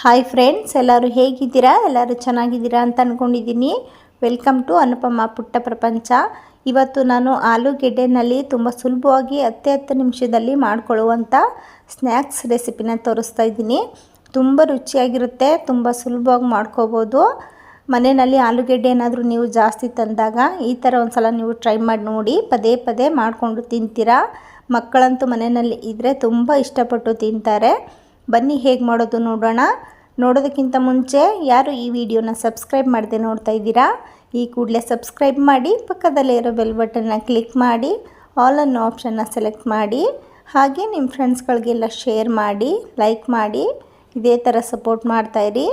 Hi friends ಎಲ್ಲರೂ ಹೇಗಿದ್ದೀರಾ? ಎಲ್ಲರೂ ಚೆನ್ನಾಗಿದ್ದೀರಾ ಅಂತ ಅಂದ್ಕೊಂಡಿದ್ದೀನಿ ವೆಲ್ಕಮ್ ಟು ಅನುಪಮ ಪುಟ್ಟ ಪ್ರಪಂಚ. ಇವತ್ತು ನಾನು ಆಲೂಗೆಡ್ಡೆನಲ್ಲಿ ತುಂಬ ಸುಲಭವಾಗಿ ಹತ್ತೇ ಹತ್ತು ನಿಮಿಷದಲ್ಲಿ ಮಾಡಿಕೊಳ್ಳುವಂಥ ಸ್ನ್ಯಾಕ್ಸ್ ರೆಸಿಪಿನ ತೋರಿಸ್ತಾ ಇದ್ದೀನಿ. ತುಂಬ ರುಚಿಯಾಗಿರುತ್ತೆ, ತುಂಬ ಸುಲಭವಾಗಿ ಮಾಡ್ಕೋಬೋದು. ಮನೆಯಲ್ಲಿ ಆಲೂಗೆಡ್ಡೆ ಏನಾದರೂ ನೀವು ಜಾಸ್ತಿ ತಂದಾಗ ಈ ಥರ ಒಂದು ಸಲ ನೀವು ಟ್ರೈ ಮಾಡಿ ನೋಡಿ, ಪದೇ ಪದೇ ಮಾಡಿಕೊಂಡು ತಿಂತೀರಾ. ಮಕ್ಕಳಂತೂ ಮನೆಯಲ್ಲಿ ಇದ್ದರೆ ತುಂಬ ಇಷ್ಟಪಟ್ಟು ತಿಂತಾರೆ. ಬನ್ನಿ ಹೇಗೆ ಮಾಡೋದು ನೋಡೋಣ. ನೋಡೋದಕ್ಕಿಂತ ಮುಂಚೆ ಯಾರು ಈ ವಿಡಿಯೋನ ಸಬ್ಸ್ಕ್ರೈಬ್ ಮಾಡದೆ ನೋಡ್ತಾ ಇದ್ದೀರಾ, ಈ ಕೂಡಲೇ ಸಬ್ಸ್ಕ್ರೈಬ್ ಮಾಡಿ, ಪಕ್ಕದಲ್ಲೇ ಇರೋ ಬೆಲ್ ಬಟನ್ನ ಕ್ಲಿಕ್ ಮಾಡಿ, ಆಲ್ ಅನ್ನೋ ಆಪ್ಷನ್ನ ಸೆಲೆಕ್ಟ್ ಮಾಡಿ, ಹಾಗೆ ನಿಮ್ಮ ಫ್ರೆಂಡ್ಸ್ಗಳಿಗೆಲ್ಲ ಶೇರ್ ಮಾಡಿ, ಲೈಕ್ ಮಾಡಿ, ಇದೇ ಥರ ಸಪೋರ್ಟ್ ಮಾಡ್ತಾಯಿರಿ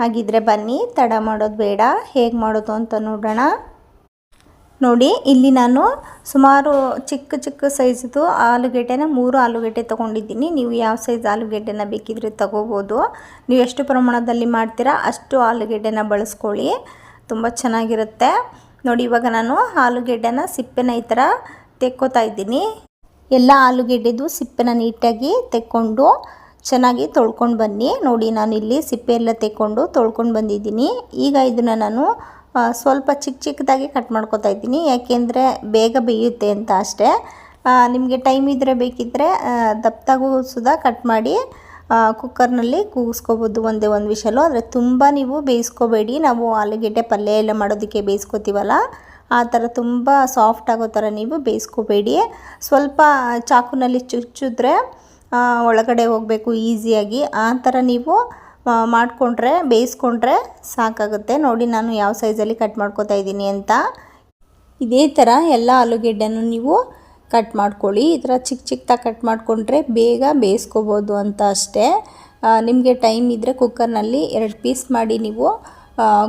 ಹಾಗಿದ್ರೆ ಬನ್ನಿ, ತಡ ಮಾಡೋದು ಬೇಡ, ಹೇಗೆ ಮಾಡೋದು ಅಂತ ನೋಡೋಣ. ನೋಡಿ, ಇಲ್ಲಿ ನಾನು ಸುಮಾರು ಚಿಕ್ಕ ಚಿಕ್ಕ ಸೈಜ್ದು ಆಲೂಗೆಡ್ಡೆನ, ಮೂರು ಆಲೂಗೆಡ್ಡೆ ತೊಗೊಂಡಿದ್ದೀನಿ. ನೀವು ಯಾವ ಸೈಜ್ ಆಲೂಗೆಡ್ಡೆನ ಬೇಕಿದ್ರೆ ತಗೋಬೋದು. ನೀವು ಎಷ್ಟು ಪ್ರಮಾಣದಲ್ಲಿ ಮಾಡ್ತೀರಾ ಅಷ್ಟು ಆಲೂಗೆಡ್ಡೆನ ಬಳಸ್ಕೊಳ್ಳಿ. ತುಂಬ ಚೆನ್ನಾಗಿರುತ್ತೆ. ನೋಡಿ, ಇವಾಗ ನಾನು ಆಲೂಗೆಡ್ಡೆನ ಸಿಪ್ಪೆನ ಈ ಥರ ತೆಕ್ಕೋತಾ ಇದ್ದೀನಿ. ಎಲ್ಲ ಆಲೂಗೆಡ್ಡೆದು ಸಿಪ್ಪೆನ ನೀಟಾಗಿ ತೆಕ್ಕೊಂಡು ಚೆನ್ನಾಗಿ ತೊಳ್ಕೊಂಡು ಬನ್ನಿ. ನೋಡಿ, ನಾನು ಇಲ್ಲಿ ಸಿಪ್ಪೆ ಎಲ್ಲ ತೆಕ್ಕೊಂಡು ತೊಳ್ಕೊಂಡು ಬಂದಿದ್ದೀನಿ. ಈಗ ಇದನ್ನು ನಾನು ಸ್ವಲ್ಪ ಚಿಕ್ಕ ಚಿಕ್ಕದಾಗಿ ಕಟ್ ಮಾಡ್ಕೊತಾ ಇದ್ದೀನಿ. ಯಾಕೆಂದರೆ ಬೇಗ ಬೇಯುತ್ತೆ ಅಂತ ಅಷ್ಟೇ. ನಿಮಗೆ ಟೈಮ್ ಇದ್ದರೆ ಬೇಕಿದ್ದರೆ ದಪ್ಪದಾಗೂ ಸುದ ಕಟ್ ಮಾಡಿ ಕುಕ್ಕರ್ನಲ್ಲಿ ಕೂಗಿಸ್ಕೋಬೋದು ಒಂದೇ ಒಂದು ವಿಷಲು ಆದರೆ ತುಂಬ ನೀವು ಬೇಯಿಸ್ಕೋಬೇಡಿ. ನಾವು ಆಲೂಗೆಡ್ಡೆ ಪಲ್ಯ ಎಲ್ಲ ಮಾಡೋದಕ್ಕೆ ಬೇಯಿಸ್ಕೋತೀವಲ್ಲ, ಆ ಥರ ತುಂಬ ಸಾಫ್ಟ್ ಆಗೋ ಥರ ನೀವು ಬೇಯಿಸ್ಕೋಬೇಡಿ. ಸ್ವಲ್ಪ ಚಾಕುನಲ್ಲಿ ಚುಚ್ಚಿದ್ರೆ ಒಳಗಡೆ ಹೋಗಬೇಕು ಈಸಿಯಾಗಿ ಆ ಥರ ನೀವು ಮಾಡಿಕೊಂಡ್ರೆ, ಬೇಯಿಸ್ಕೊಂಡ್ರೆ ಸಾಕಾಗುತ್ತೆ. ನೋಡಿ ನಾನು ಯಾವ ಸೈಜಲ್ಲಿ ಕಟ್ ಮಾಡ್ಕೋತಾ ಇದ್ದೀನಿ ಅಂತ. ಇದೇ ಥರ ಎಲ್ಲ ಆಲೂಗೆಡ್ಡೆನೂ ನೀವು ಕಟ್ ಮಾಡ್ಕೊಳ್ಳಿ. ಈ ಥರ ಚಿಕ್ಕ ಚಿಕ್ಕದಾಗಿ ಕಟ್ ಮಾಡಿಕೊಂಡ್ರೆ ಬೇಗ ಬೇಯಿಸ್ಕೋಬೋದು ಅಂತ ಅಷ್ಟೇ. ನಿಮಗೆ ಟೈಮ್ ಇದ್ದರೆ ಕುಕ್ಕರ್ನಲ್ಲಿ ಎರಡು ಪೀಸ್ ಮಾಡಿ ನೀವು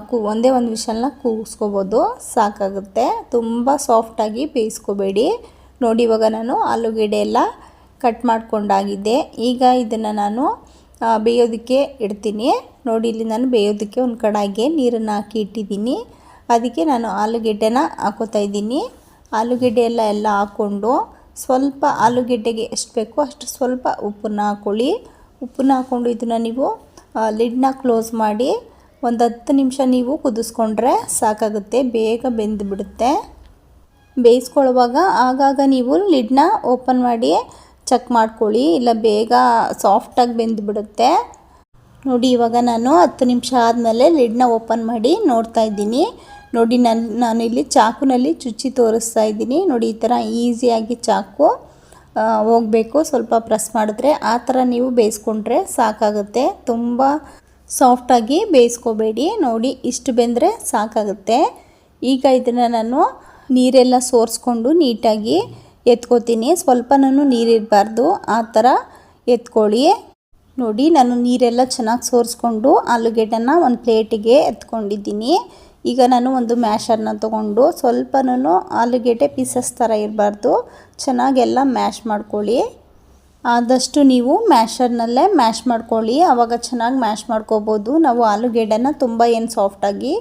ಕೂ, ಒಂದೇ ಒಂದು ವಿಷಲ್ನ ಕೂಗಿಸ್ಕೋಬೋದು. ಸಾಕಾಗುತ್ತೆ. ತುಂಬ ಸಾಫ್ಟಾಗಿ ಬೇಯಿಸ್ಕೋಬೇಡಿ. ನೋಡಿ ಇವಾಗ ನಾನು ಆಲೂಗೆಡ್ಡೆ ಎಲ್ಲ ಕಟ್ ಮಾಡಿಕೊಂಡಾಗಿದ್ದೆ ಈಗ ಇದನ್ನು ನಾನು ಬೇಯೋದಕ್ಕೆ ಇಡ್ತೀನಿ. ನೋಡಿ, ಇಲ್ಲಿ ನಾನು ಬೇಯೋದಕ್ಕೆ ಒಂದು ಕಡಾಯಿಗೆ ನೀರನ್ನು ಹಾಕಿ ಇಟ್ಟಿದ್ದೀನಿ. ಅದಕ್ಕೆ ನಾನು ಆಲೂಗೆಡ್ಡೆನ ಹಾಕೋತಾ ಇದ್ದೀನಿ. ಆಲೂಗೆಡ್ಡೆ ಎಲ್ಲ ಎಲ್ಲ ಹಾಕ್ಕೊಂಡು ಸ್ವಲ್ಪ ಆಲೂಗೆಡ್ಡೆಗೆ ಎಷ್ಟು ಬೇಕೋ ಅಷ್ಟು ಸ್ವಲ್ಪ ಉಪ್ಪನ್ನ ಹಾಕ್ಕೊಳ್ಳಿ ಉಪ್ಪನ್ನ ಹಾಕ್ಕೊಂಡು ಇದನ್ನು ನೀವು ಲಿಡ್ನ ಕ್ಲೋಸ್ ಮಾಡಿ ಒಂದು ಹತ್ತು ನಿಮಿಷ ನೀವು ಕುದಿಸ್ಕೊಂಡ್ರೆ ಸಾಕಾಗುತ್ತೆ. ಬೇಗ ಬೆಂದು ಬಿಡುತ್ತೆ ಬೇಯಿಸ್ಕೊಳ್ಳುವಾಗ ಆಗಾಗ ನೀವು ಲಿಡ್ನ ಓಪನ್ ಮಾಡಿ ಚೆಕ್ ಮಾಡ್ಕೊಳ್ಳಿ. ಇಲ್ಲ ಬೇಗ ಸಾಫ್ಟಾಗಿ ಬೆಂದ್ಬಿಡುತ್ತೆ. ನೋಡಿ, ಇವಾಗ ನಾನು ಹತ್ತು ನಿಮಿಷ ಆದಮೇಲೆ ಲಿಡ್ನ ಓಪನ್ ಮಾಡಿ ನೋಡ್ತಾ ಇದ್ದೀನಿ. ನೋಡಿ, ನಾನು ಇಲ್ಲಿ ಚಾಕುನಲ್ಲಿ ಚುಚ್ಚಿ ತೋರಿಸ್ತಾ ಇದ್ದೀನಿ. ನೋಡಿ, ಈ ಥರ ಈಸಿಯಾಗಿ ಚಾಕು ಹೋಗಬೇಕು. ಸ್ವಲ್ಪ ಪ್ರೆಸ್ ಮಾಡಿದ್ರೆ ಆ ಥರ ನೀವು ಬೇಯಿಸ್ಕೊಂಡ್ರೆ ಸಾಕಾಗುತ್ತೆ. ತುಂಬ ಸಾಫ್ಟಾಗಿ ಬೇಯಿಸ್ಕೋಬೇಡಿ. ನೋಡಿ, ಇಷ್ಟು ಬೆಂದರೆ ಸಾಕಾಗುತ್ತೆ. ಈಗ ಇದನ್ನು ನಾನು ನೀರೆಲ್ಲ ಸೋರಿಸ್ಕೊಂಡು ನೀಟಾಗಿ ಎತ್ಕೋತೀನಿ. ಸ್ವಲ್ಪನೂ ನೀರಿರಬಾರ್ದು. ಆ ಥರ ಎತ್ಕೊಳ್ಳಿ. ನೋಡಿ, ನಾನು ನೀರೆಲ್ಲ ಚೆನ್ನಾಗಿ ಸೋರಿಸ್ಕೊಂಡು ಆಲೂಗೆಡ್ಡೆನ ಒಂದು ಪ್ಲೇಟಿಗೆ ಎತ್ಕೊಂಡಿದ್ದೀನಿ. ಈಗ ನಾನು ಒಂದು ಮ್ಯಾಶರ್ನ ತೊಗೊಂಡು ಸ್ವಲ್ಪನೂ ಆಲೂಗೆಡ್ಡೆ ಪೀಸಸ್ ಥರ ಇರಬಾರ್ದು. ಚೆನ್ನಾಗೆಲ್ಲ ಮ್ಯಾಶ್ ಮಾಡ್ಕೊಳ್ಳಿ. ಆದಷ್ಟು ನೀವು ಮ್ಯಾಶರ್ನಲ್ಲೇ ಮ್ಯಾಶ್ ಮಾಡ್ಕೊಳ್ಳಿ. ಆವಾಗ ಚೆನ್ನಾಗಿ ಮ್ಯಾಶ್ ಮಾಡ್ಕೋಬೋದು. ನಾವು ಆಲೂಗೆಡ್ಡೆನ ತುಂಬ ಏನು ಸಾಫ್ಟಾಗಿ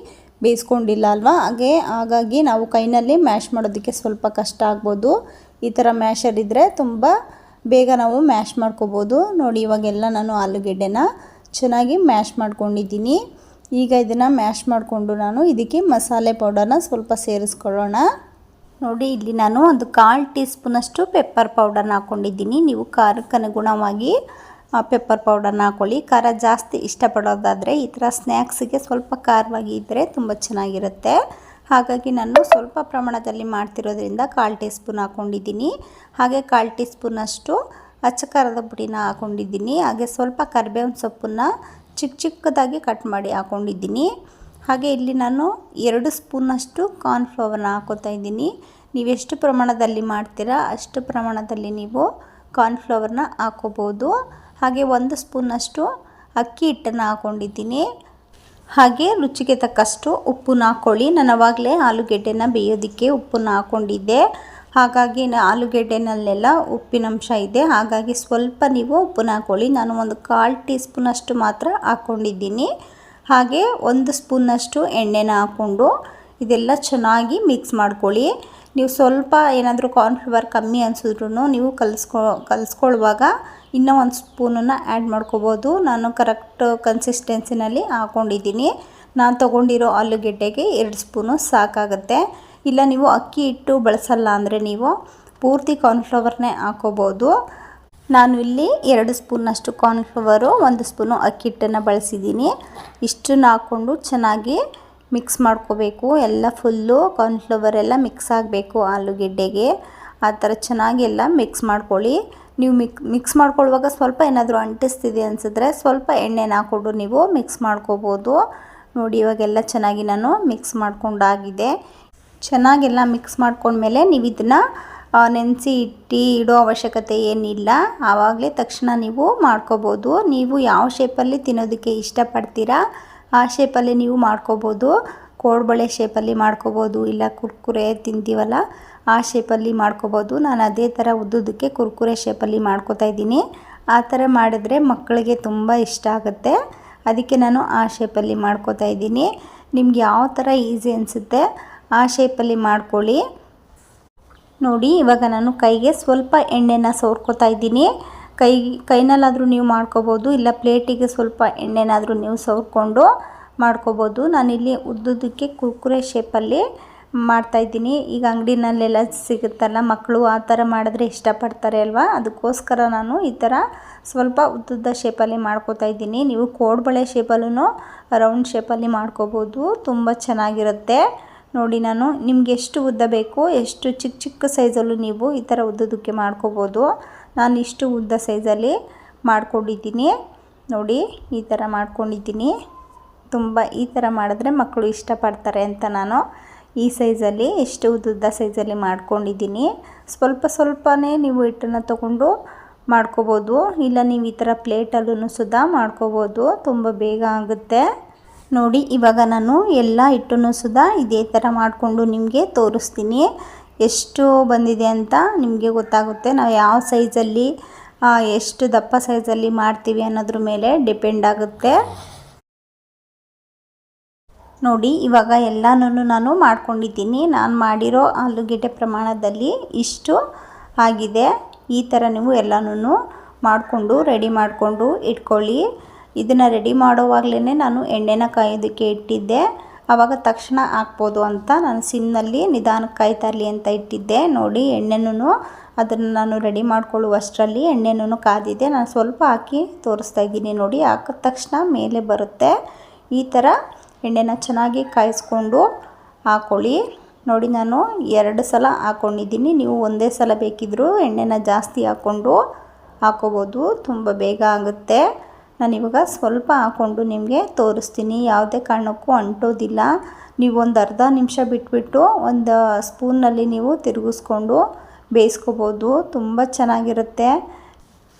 ಬೇಯಿಸ್ಕೊಂಡಿಲ್ಲ ಅಲ್ವಾ? ಹಾಗೆ, ಹಾಗಾಗಿ ನಾವು ಕೈನಲ್ಲಿ ಮ್ಯಾಶ್ ಮಾಡೋದಕ್ಕೆ ಸ್ವಲ್ಪ ಕಷ್ಟ ಆಗ್ಬೋದು. ಈ ಥರ ಮ್ಯಾಶರ್ ಇದ್ದರೆ ತುಂಬ ಬೇಗ ನಾವು ಮ್ಯಾಶ್ ಮಾಡ್ಕೋಬೋದು. ನೋಡಿ, ಇವಾಗೆಲ್ಲ ನಾನು ಆಲೂಗೆಡ್ಡೆನ ಚೆನ್ನಾಗಿ ಮ್ಯಾಶ್ ಮಾಡ್ಕೊಂಡಿದ್ದೀನಿ. ಈಗ ಇದನ್ನು ಮ್ಯಾಶ್ ಮಾಡಿಕೊಂಡು ನಾನು ಇದಕ್ಕೆ ಮಸಾಲೆ ಪೌಡರ್ನ ಸ್ವಲ್ಪ ಸೇರಿಸ್ಕೊಳ್ಳೋಣ. ನೋಡಿ, ಇಲ್ಲಿ ನಾನು ಒಂದು ಕಾಲು ಟೀ ಸ್ಪೂನಷ್ಟು ಪೆಪ್ಪರ್ ಪೌಡರ್ನ ಹಾಕ್ಕೊಂಡಿದ್ದೀನಿ ನೀವು ಖಾರಕ್ಕೆ ಅನುಗುಣವಾಗಿ ಪೆಪ್ಪರ್ ಪೌಡರ್ನ ಹಾಕ್ಕೊಳ್ಳಿ ಖಾರ ಜಾಸ್ತಿ ಇಷ್ಟಪಡೋದಾದರೆ ಈ ಥರ ಸ್ನ್ಯಾಕ್ಸಿಗೆ ಸ್ವಲ್ಪ ಖಾರವಾಗಿ ಇದ್ದರೆ ತುಂಬ ಚೆನ್ನಾಗಿರುತ್ತೆ. ಹಾಗಾಗಿ ನಾನು ಸ್ವಲ್ಪ ಪ್ರಮಾಣದಲ್ಲಿ ಮಾಡ್ತಿರೋದ್ರಿಂದ ಕಾಲು ಟೀ ಸ್ಪೂನ್ ಹಾಕ್ಕೊಂಡಿದ್ದೀನಿ ಹಾಗೆ ಕಾಲು ಟೀ ಸ್ಪೂನಷ್ಟು ಅಚ್ಚ ಖಾರದ ಪುಡಿನ ಹಾಕ್ಕೊಂಡಿದ್ದೀನಿ ಹಾಗೆ ಸ್ವಲ್ಪ ಕರಿಬೇವಿನ ಸೊಪ್ಪನ್ನು ಚಿಕ್ಕ ಚಿಕ್ಕದಾಗಿ ಕಟ್ ಮಾಡಿ ಹಾಕ್ಕೊಂಡಿದ್ದೀನಿ ಹಾಗೆ ಇಲ್ಲಿ ನಾನು ಎರಡು ಸ್ಪೂನಷ್ಟು ಕಾರ್ನ್ಫ್ಲವರ್ನ ಹಾಕೋತಾ ಇದ್ದೀನಿ. ನೀವು ಎಷ್ಟು ಪ್ರಮಾಣದಲ್ಲಿ ಮಾಡ್ತೀರಾ ಅಷ್ಟು ಪ್ರಮಾಣದಲ್ಲಿ ನೀವು ಕಾರ್ನ್ಫ್ಲವರ್ನ ಹಾಕೋಬೋದು. ಹಾಗೆ ಒಂದು ಸ್ಪೂನಷ್ಟು ಅಕ್ಕಿ ಹಿಟ್ಟನ್ನು ಹಾಕ್ಕೊಂಡಿದ್ದೀನಿ ಹಾಗೆ ರುಚಿಗೆ ತಕ್ಕಷ್ಟು ಉಪ್ಪನ್ನ ಹಾಕ್ಕೊಳ್ಳಿ ನಾನು ಅವಾಗಲೇ ಆಲೂಗೆಡ್ಡೆನ ಬೇಯೋದಕ್ಕೆ ಉಪ್ಪನ್ನ ಹಾಕ್ಕೊಂಡಿದ್ದೆ ಹಾಗಾಗಿ ಆಲೂಗೆಡ್ಡೆನಲ್ಲೆಲ್ಲ ಉಪ್ಪಿನಂಶ ಇದೆ. ಹಾಗಾಗಿ ಸ್ವಲ್ಪ ನೀವು ಉಪ್ಪನ್ನ ಹಾಕ್ಕೊಳ್ಳಿ ನಾನು ಒಂದು ಕಾಲು ಟೀ ಸ್ಪೂನಷ್ಟು ಮಾತ್ರ ಹಾಕ್ಕೊಂಡಿದ್ದೀನಿ ಹಾಗೆ ಒಂದು ಸ್ಪೂನಷ್ಟು ಎಣ್ಣೆನ ಹಾಕ್ಕೊಂಡು ಇದೆಲ್ಲ ಚೆನ್ನಾಗಿ ಮಿಕ್ಸ್ ಮಾಡ್ಕೊಳ್ಳಿ. ನೀವು ಸ್ವಲ್ಪ ಏನಾದರೂ ಕಾರ್ನ್ಫ್ಲವರ್ ಕಮ್ಮಿ ಅನಿಸಿದ್ರು ನೀವು ಕಲಿಸ್ಕೊ ಕಲಿಸ್ಕೊಳ್ಳುವಾಗ ಇನ್ನೂ ಒಂದು ಸ್ಪೂನನ್ನು ಆ್ಯಡ್ ಮಾಡ್ಕೋಬೋದು. ನಾನು ಕರೆಕ್ಟ್ ಕನ್ಸಿಸ್ಟೆನ್ಸಿನಲ್ಲಿ ಹಾಕ್ಕೊಂಡಿದ್ದೀನಿ ನಾನು ತೊಗೊಂಡಿರೋ ಆಲೂಗೆಡ್ಡೆಗೆ ಎರಡು ಸ್ಪೂನು ಸಾಕಾಗುತ್ತೆ. ಇಲ್ಲ, ನೀವು ಅಕ್ಕಿ ಹಿಟ್ಟು ಬಳಸಲ್ಲ ಅಂದರೆ ನೀವು ಪೂರ್ತಿ ಕಾರ್ನ್ಫ್ಲವರ್ನೇ ಹಾಕೋಬೋದು. ನಾನು ಇಲ್ಲಿ ಎರಡು ಸ್ಪೂನಷ್ಟು ಕಾರ್ನ್ಫ್ಲವರು ಒಂದು ಸ್ಪೂನು ಅಕ್ಕಿ ಹಿಟ್ಟನ್ನು ಬಳಸಿದ್ದೀನಿ. ಇಷ್ಟನ್ನು ಹಾಕ್ಕೊಂಡು ಚೆನ್ನಾಗಿ ಮಿಕ್ಸ್ ಮಾಡ್ಕೋಬೇಕು. ಎಲ್ಲ ಫುಲ್ಲು ಕಾರ್ನ್ಫ್ಲವರ್ ಎಲ್ಲ ಮಿಕ್ಸ್ ಆಗಬೇಕು ಆಲೂಗೆಡ್ಡೆಗೆ. ಆ ಥರ ಚೆನ್ನಾಗಿ ಎಲ್ಲ ಮಿಕ್ಸ್ ಮಾಡ್ಕೊಳ್ಳಿ. ನೀವು ಮಿಕ್ ಮಿಕ್ಸ್ ಮಾಡ್ಕೊಳ್ಳುವಾಗ ಸ್ವಲ್ಪ ಏನಾದರೂ ಅಂಟಿಸ್ತಿದೆ ಅನಿಸಿದ್ರೆ ಸ್ವಲ್ಪ ಎಣ್ಣೆನ ಹಾಕ್ಕೊಂಡು ನೀವು ಮಿಕ್ಸ್ ಮಾಡ್ಕೋಬೋದು. ನೋಡಿ, ಇವಾಗೆಲ್ಲ ಚೆನ್ನಾಗಿ ನಾನು ಮಿಕ್ಸ್ ಮಾಡ್ಕೊಂಡಾಗಿದೆ. ಚೆನ್ನಾಗೆಲ್ಲ ಮಿಕ್ಸ್ ಮಾಡ್ಕೊಂಡ್ಮೇಲೆ ನೀವು ಇದನ್ನು ನೆನೆಸಿ ಇಟ್ಟು ಇಡೋ ಅವಶ್ಯಕತೆ ಏನಿಲ್ಲ. ಆವಾಗಲೇ ತಕ್ಷಣ ನೀವು ಮಾಡ್ಕೋಬೋದು. ನೀವು ಯಾವ ಶೇಪಲ್ಲಿ ತಿನ್ನೋದಕ್ಕೆ ಇಷ್ಟಪಡ್ತೀರಾ? ಆ ಶೇಪಲ್ಲಿ ನೀವು ಮಾಡ್ಕೋಬೋದು. ಕೋಡ್ಬಳೆ ಶೇಪಲ್ಲಿ ಮಾಡ್ಕೋಬೋದು. ಇಲ್ಲ ಕುರ್ಕುರೆ ತಿಂತೀವಲ್ಲ, ಆ ಶೇಪಲ್ಲಿ ಮಾಡ್ಕೋಬೋದು. ನಾನು ಅದೇ ಥರ ಉದ್ದುದಕ್ಕೆ ಕುರ್ಕುರೆ ಶೇಪಲ್ಲಿ ಮಾಡ್ಕೋತಾ ಇದ್ದೀನಿ. ಆ ಥರ ಮಾಡಿದ್ರೆ ಮಕ್ಕಳಿಗೆ ತುಂಬ ಇಷ್ಟ ಆಗುತ್ತೆ. ಅದಕ್ಕೆ ನಾನು ಆ ಶೇಪಲ್ಲಿ ಮಾಡ್ಕೋತಾ ಇದ್ದೀನಿ. ನಿಮ್ಗೆ ಯಾವ ಥರ ಈಸಿ ಅನಿಸುತ್ತೆ, ಆ ಶೇಪಲ್ಲಿ ಮಾಡ್ಕೊಳ್ಳಿ. ನೋಡಿ, ಇವಾಗ ನಾನು ಕೈಗೆ ಸ್ವಲ್ಪ ಎಣ್ಣೆನ ಸೋರ್ಕೋತಾ ಇದ್ದೀನಿ. ಕೈ, ಕೈನಲ್ಲಾದರೂ ನೀವು ಮಾಡ್ಕೋಬೋದು, ಇಲ್ಲ ಪ್ಲೇಟಿಗೆ ಸ್ವಲ್ಪ ಎಣ್ಣೆನಾದರೂ ನೀವು ಸವರ್ಕೊಂಡು ಮಾಡ್ಕೋಬೋದು. ನಾನಿಲ್ಲಿ ಉದ್ದುದಕ್ಕೆ ಕುರ್ಕುರೆ ಶೇಪಲ್ಲಿ ಮಾಡ್ತಾಯಿದ್ದೀನಿ ಈಗ ಅಂಗಡಿನಲ್ಲೆಲ್ಲ ಸಿಗುತ್ತಲ್ಲ, ಮಕ್ಕಳು ಆ ಥರ ಮಾಡಿದ್ರೆ ಇಷ್ಟಪಡ್ತಾರೆ ಅಲ್ವಾ? ಅದಕ್ಕೋಸ್ಕರ ನಾನು ಈ ಥರ ಸ್ವಲ್ಪ ಉದ್ದುದ್ದ ಶೇಪಲ್ಲಿ ಮಾಡ್ಕೋತಾ ಇದ್ದೀನಿ. ನೀವು ಕೋಡ್ಬಳೆ ಶೇಪಲ್ಲೂ ರೌಂಡ್ ಶೇಪಲ್ಲಿ ಮಾಡ್ಕೋಬೋದು. ತುಂಬ ಚೆನ್ನಾಗಿರುತ್ತೆ. ನೋಡಿ ನಾನು, ನಿಮ್ಗೆ ಎಷ್ಟು ಉದ್ದ ಬೇಕು, ಎಷ್ಟು ಚಿಕ್ಕ ಚಿಕ್ಕ ಸೈಜಲ್ಲೂ ನೀವು ಈ ಥರ ಉದ್ದದಕ್ಕೆ ಮಾಡ್ಕೋಬೋದು. ನಾನು ಇಷ್ಟು ಉದ್ದ ಸೈಜಲ್ಲಿ ಮಾಡ್ಕೊಂಡಿದ್ದೀನಿ. ನೋಡಿ, ಈ ಥರ ಮಾಡ್ಕೊಂಡಿದ್ದೀನಿ. ತುಂಬ ಈ ಥರ ಮಾಡಿದ್ರೆ ಮಕ್ಕಳು ಇಷ್ಟಪಡ್ತಾರೆ ಅಂತ ನಾನು ಈ ಸೈಜಲ್ಲಿ ಎಷ್ಟು ಉದ್ದ ಸೈಜಲ್ಲಿ ಮಾಡ್ಕೊಂಡಿದ್ದೀನಿ. ಸ್ವಲ್ಪ ಸ್ವಲ್ಪನೇ ನೀವು ಹಿಟ್ಟನ್ನು ತಗೊಂಡು ಮಾಡ್ಕೋಬೋದು. ಇಲ್ಲ, ನೀವು ಈ ಥರ ಪ್ಲೇಟಲ್ಲೂ ಸುಧಾ ಮಾಡ್ಕೋಬೋದು. ತುಂಬ ಬೇಗ ಆಗುತ್ತೆ. ನೋಡಿ, ಇವಾಗ ನಾನು ಎಲ್ಲ ಹಿಟ್ಟನ್ನು ಸುಧಾ ಇದೇ ಥರ ಮಾಡಿಕೊಂಡು ನಿಮಗೆ ತೋರಿಸ್ತೀನಿ. ಎಷ್ಟು ಬಂದಿದೆ ಅಂತ ನಿಮಗೆ ಗೊತ್ತಾಗುತ್ತೆ. ನಾವು ಯಾವ ಸೈಜಲ್ಲಿ ಎಷ್ಟು ದಪ್ಪ ಸೈಜಲ್ಲಿ ಮಾಡ್ತೀವಿ ಅನ್ನೋದ್ರ ಮೇಲೆ ಡಿಪೆಂಡ್ ಆಗುತ್ತೆ. ನೋಡಿ, ಇವಾಗ ಎಲ್ಲನೂ ನಾನು ಮಾಡ್ಕೊಂಡಿದ್ದೀನಿ. ನಾನು ಮಾಡಿರೋ ಆಲೂಗೆಡ್ಡೆ ಪ್ರಮಾಣದಲ್ಲಿ ಇಷ್ಟು ಆಗಿದೆ. ಈ ಥರ ನೀವು ಎಲ್ಲನೂ ಮಾಡಿಕೊಂಡು, ರೆಡಿ ಮಾಡಿಕೊಂಡು ಇಟ್ಕೊಳ್ಳಿ. ಇದನ್ನು ರೆಡಿ ಮಾಡೋವಾಗಲೇ ನಾನು ಎಣ್ಣೆನ ಕಾಯೋದಕ್ಕೆ ಇಟ್ಟಿದ್ದೆ. ಆವಾಗ ತಕ್ಷಣ ಹಾಕ್ಬೋದು ಅಂತ ನಾನು ಸಿಮ್ನಲ್ಲಿ ನಿಧಾನಕ್ಕೆ ಕಾಯ್ತಾ ಇರಲಿ ಅಂತ ಇಟ್ಟಿದ್ದೆ. ನೋಡಿ ಎಣ್ಣೆನೂ ಅದನ್ನು ನಾನು ರೆಡಿ ಮಾಡ್ಕೊಳ್ಳುವಷ್ಟರಲ್ಲಿ ಎಣ್ಣೆನೂ ಕಾದಿದೆ. ನಾನು ಸ್ವಲ್ಪ ಹಾಕಿ ತೋರಿಸ್ತಾ ಇದ್ದೀನಿ ನೋಡಿ. ಹಾಕಿದ ತಕ್ಷಣ ಮೇಲೆ ಬರುತ್ತೆ. ಈ ಥರ ಎಣ್ಣೆನ ಚೆನ್ನಾಗಿ ಕಾಯಿಸ್ಕೊಂಡು ಹಾಕ್ಕೊಳ್ಳಿ ನೋಡಿ ನಾನು ಎರಡು ಸಲ ಹಾಕ್ಕೊಂಡಿದ್ದೀನಿ ನೀವು ಒಂದೇ ಸಲ ಬೇಕಿದ್ದರೂ ಎಣ್ಣೆನ ಜಾಸ್ತಿ ಹಾಕ್ಕೊಂಡು ಹಾಕೋಬೋದು. ತುಂಬ ಬೇಗ ಆಗುತ್ತೆ. ನಾನು ಇವಾಗ ಸ್ವಲ್ಪ ಹಾಕ್ಕೊಂಡು ನಿಮಗೆ ತೋರಿಸ್ತೀನಿ. ಯಾವುದೇ ಕಾರಣಕ್ಕೂ ಅಂಟೋದಿಲ್ಲ. ನೀವು ಒಂದು ಅರ್ಧ ನಿಮಿಷ ಬಿಟ್ಬಿಟ್ಟು ಒಂದು ಸ್ಪೂನಲ್ಲಿ ನೀವು ತಿರುಗಿಸ್ಕೊಂಡು ಬೇಯಿಸ್ಕೋಬೋದು. ತುಂಬ ಚೆನ್ನಾಗಿರುತ್ತೆ.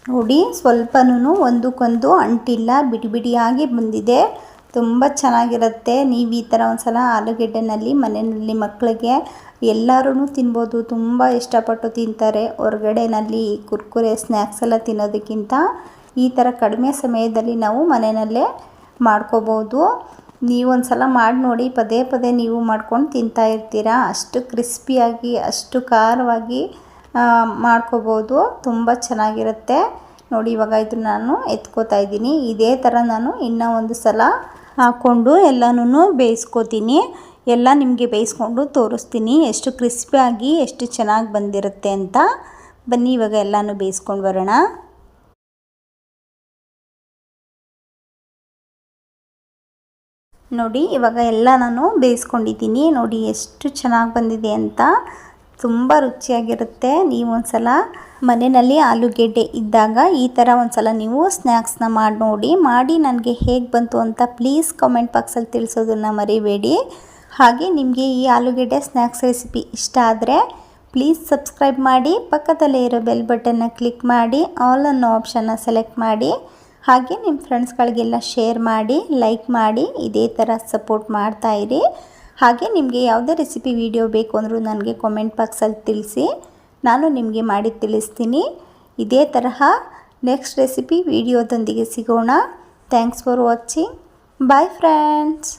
ನೋಡಿ, ಸ್ವಲ್ಪನೂ ಒಂದಕ್ಕೊಂದು ಅಂಟಿಲ್ಲ. ಬಿಡಿ ಬಿಡಿಯಾಗಿ ಬಂದಿದೆ. ತುಂಬ ಚೆನ್ನಾಗಿರುತ್ತೆ. ನೀವು ಈ ಥರ ಒಂದು ಸಲ ಆಲೂಗೆಡ್ಡೆನಲ್ಲಿ, ಮನೆಯಲ್ಲಿ ಮಕ್ಕಳಿಗೆ ಎಲ್ಲರೂ ತಿನ್ಬೋದು. ತುಂಬ ಇಷ್ಟಪಟ್ಟು ತಿಂತಾರೆ. ಹೊರಗಡೆನಲ್ಲಿ ಕುರ್ಕುರೆ, ಸ್ನ್ಯಾಕ್ಸ್ ಎಲ್ಲ ತಿನ್ನೋದಕ್ಕಿಂತ ಈ ಥರ ಕಡಿಮೆ ಸಮಯದಲ್ಲಿ ನಾವು ಮನೆಯಲ್ಲೇ ಮಾಡ್ಕೋಬೋದು ನೀವೊಂದು ಸಲ ಮಾಡಿ ನೋಡಿ, ಪದೇ ಪದೇ ನೀವು ಮಾಡ್ಕೊಂಡು ತಿಂತಾ ಇರ್ತೀರಾ? ಅಷ್ಟು ಕ್ರಿಸ್ಪಿಯಾಗಿ ಅಷ್ಟು ಖಾರವಾಗಿ ಮಾಡ್ಕೋಬೋದು ತುಂಬ ಚೆನ್ನಾಗಿರುತ್ತೆ. ನೋಡಿ, ಇವಾಗ ಇದು ನಾನು ಎತ್ಕೋತಾ ಇದ್ದೀನಿ. ಇದೇ ಥರ ನಾನು ಇನ್ನೂ ಒಂದು ಸಲ ಹಾಕ್ಕೊಂಡು ಎಲ್ಲನೂ ಬೇಯಿಸ್ಕೋತೀನಿ. ಎಲ್ಲ ನಿಮಗೆ ಬೇಯಿಸ್ಕೊಂಡು ತೋರಿಸ್ತೀನಿ. ಎಷ್ಟು ಕ್ರಿಸ್ಪಿಯಾಗಿ ಎಷ್ಟು ಚೆನ್ನಾಗಿ ಬಂದಿರುತ್ತೆ ಅಂತ. ಬನ್ನಿ, ಇವಾಗ ಎಲ್ಲನೂ ಬೇಯಿಸ್ಕೊಂಡು ಬರೋಣ. ನೋಡಿ, ಇವಾಗ ಎಲ್ಲ ನಾನು ಬೇಯಿಸ್ಕೊಂಡಿದ್ದೀನಿ. ನೋಡಿ, ಎಷ್ಟು ಚೆನ್ನಾಗಿ ಬಂದಿದೆ ಅಂತ. ತುಂಬ ರುಚಿಯಾಗಿರುತ್ತೆ. ನೀವು ಒಂದು ಸಲ ಮನೆಯಲ್ಲಿ ಆಲೂಗೆಡ್ಡೆ ಇದ್ದಾಗ ಈ ಥರ ಒಂದು ಸಲ ನೀವು ಸ್ನ್ಯಾಕ್ಸ್ನ ಮಾಡಿ ನೋಡಿ. ಮಾಡಿ ನನಗೆ ಹೇಗೆ ಬಂತು ಅಂತ ಪ್ಲೀಸ್ ಕಾಮೆಂಟ್ ಬಾಕ್ಸಲ್ಲಿ ತಿಳಿಸೋದನ್ನು ಮರಿಬೇಡಿ. ಹಾಗೆ ನಿಮಗೆ ಈ ಆಲೂಗೆಡ್ಡೆ ಸ್ನ್ಯಾಕ್ಸ್ ರೆಸಿಪಿ ಇಷ್ಟ ಆದರೆ ಪ್ಲೀಸ್ ಸಬ್ಸ್ಕ್ರೈಬ್ ಮಾಡಿ. ಪಕ್ಕದಲ್ಲೇ ಇರೋ ಬೆಲ್ ಬಟನ್ನ ಕ್ಲಿಕ್ ಮಾಡಿ. ಆಲ್ ಅನ್ನೋ ಆಪ್ಷನ್ನ ಸೆಲೆಕ್ಟ್ ಮಾಡಿ. ಹಾಗೆ ನಿಮ್ಮ ಫ್ರೆಂಡ್ಸ್ಗಳಿಗೆಲ್ಲ ಶೇರ್ ಮಾಡಿ ಲೈಕ್ ಮಾಡಿ, ಇದೇ ಥರ ಸಪೋರ್ಟ್ ಮಾಡ್ತಾಯಿರಿ ಹಾಗೆ ನಿಮಗೆ ಯಾವುದೇ ರೆಸಿಪಿ ವಿಡಿಯೋ ಬೇಕು ಅಂದರೂ ನನಗೆ ಕಾಮೆಂಟ್ ಬಾಕ್ಸಲ್ಲಿ ತಿಳಿಸಿ. ನಾನು ನಿಮಗೆ ಮಾಡಿ ತಿಳಿಸ್ತೀನಿ. ಇದೇ ತರಹ ನೆಕ್ಸ್ಟ್ ರೆಸಿಪಿ ವಿಡಿಯೋದೊಂದಿಗೆ ಸಿಗೋಣ. Thanks for watching bye friends